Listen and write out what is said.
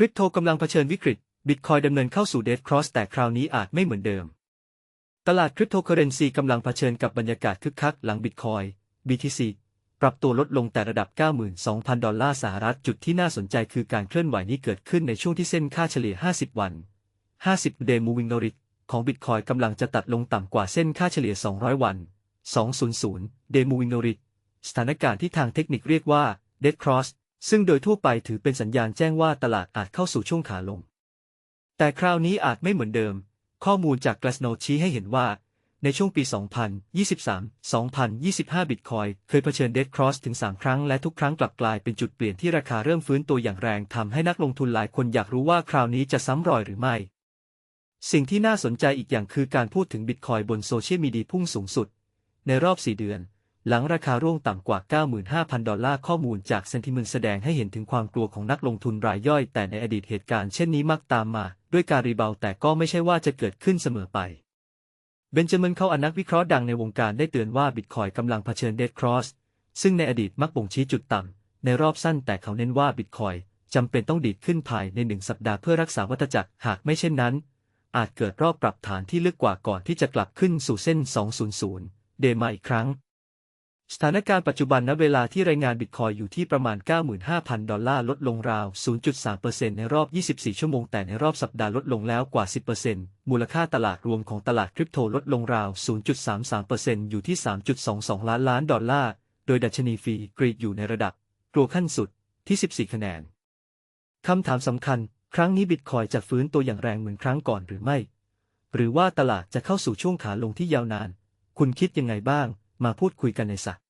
คริปโตกำลังเผชิญวิกฤต บิตคอยดำเนินเข้าสู่เดดครอสแต่คราวนี้อาจไม่เหมือนเดิม ตลาดคริปโตเคอเรนซีกำลังเผชิญกับบรรยากาศคึกคักหลังบิตคอย BTC ปรับตัวลดลงแต่ระดับ 92,000 ดอลลาร์สหรัฐ จุดที่น่าสนใจคือการเคลื่อนไหวนี้เกิดขึ้นในช่วงที่เส้นค่าเฉลี่ย 50 วัน 50 Day Moving Average ของบิตคอยกำลังจะตัดลงต่ำกว่าเส้นค่าเฉลี่ย 200 วัน 200 Day Moving Average สถานการณ์ที่ทางเทคนิคเรียกว่า Dead Cross ซึ่งโดยทั่วไปถือเป็นสัญญาณแจ้งว่าตลาดอาจเข้าสู่ช่วงขาลง แต่คราวนี้อาจไม่เหมือนเดิม ข้อมูลจาก Glassnode ชี้ให้เห็นว่า ในช่วงปี 2023-2025 บิตคอยเคยเผชิญ Dead Cross ถึง 3 ครั้งและทุกครั้งกลับกลายเป็นจุดเปลี่ยนที่ราคาเริ่มฟื้นตัวอย่างแรงทำให้นักลงทุนหลายคนอยากรู้ว่าคราวนี้จะซ้ำรอยหรือไม่ สิ่งที่น่าสนใจอีกอย่างคือการพูดถึงบิตคอยบนโซเชียลมีเดียพุ่งสูงสุด ในรอบ 4 เดือน หลังราคาร่วงต่ำกว่า 95,000 ดอลลาร์ข้อมูลจาก Sentiment แสดงให้เห็นถึงความกลัวของนักลงทุนรายย่อย แต่ในอดีตเหตุการณ์เช่นนี้มักตามมา ด้วยการรีบาวแต่ก็ไม่ใช่ว่าจะเกิดขึ้นเสมอไป เบนจามินเขาอนักวิเคราะห์ดังในวงการได้เตือนว่าบิตคอยกำลังเผชิญเดดครอสซึ่งในอดีตมักบ่งชี้จุดต่ำในรอบสั้นแต่เขาเน้นว่าบิตคอยจำเป็นต้องดีดขึ้นภายในหนึ่งสัปดาห์เพื่อรักษาวัฏจักรหากไม่เช่นนั้น อาจเกิดรอบปรับฐานที่ลึกกว่าก่อนที่จะกลับขึ้นสู่เส้น 200 เดมาอีกครั้ง สถานการณ์ปัจจุบันณเวลาที่รายงานบิตคอยอยู่ที่ประมาณ 95,000 ดอลลาร์ลดลงราว 0.3%ในรอบ 24 ชั่วโมง แต่ในรอบสัปดาห์ลดลงแล้วกว่า 10%มูลค่าตลาดรวมของตลาดคริปโตลดลงราว 0.33%อยู่ที่ 3.22 ล้านล้านดอลลาร์ โดยดัชนีฟีกรีดอยู่ในระดับกลัวขั้นสุดที่ 14 คะแนน คำถามสำคัญ ครั้งนี้บิตคอยจะฟื้นตัวอย่างแรงเหมือนครั้งก่อนหรือไม่ หรือว่าตลาดจะเข้าสู่ช่วงขาลงที่ยาวนาน คุณคิดยังไงบ้าง มาพูดคุยกันในสระ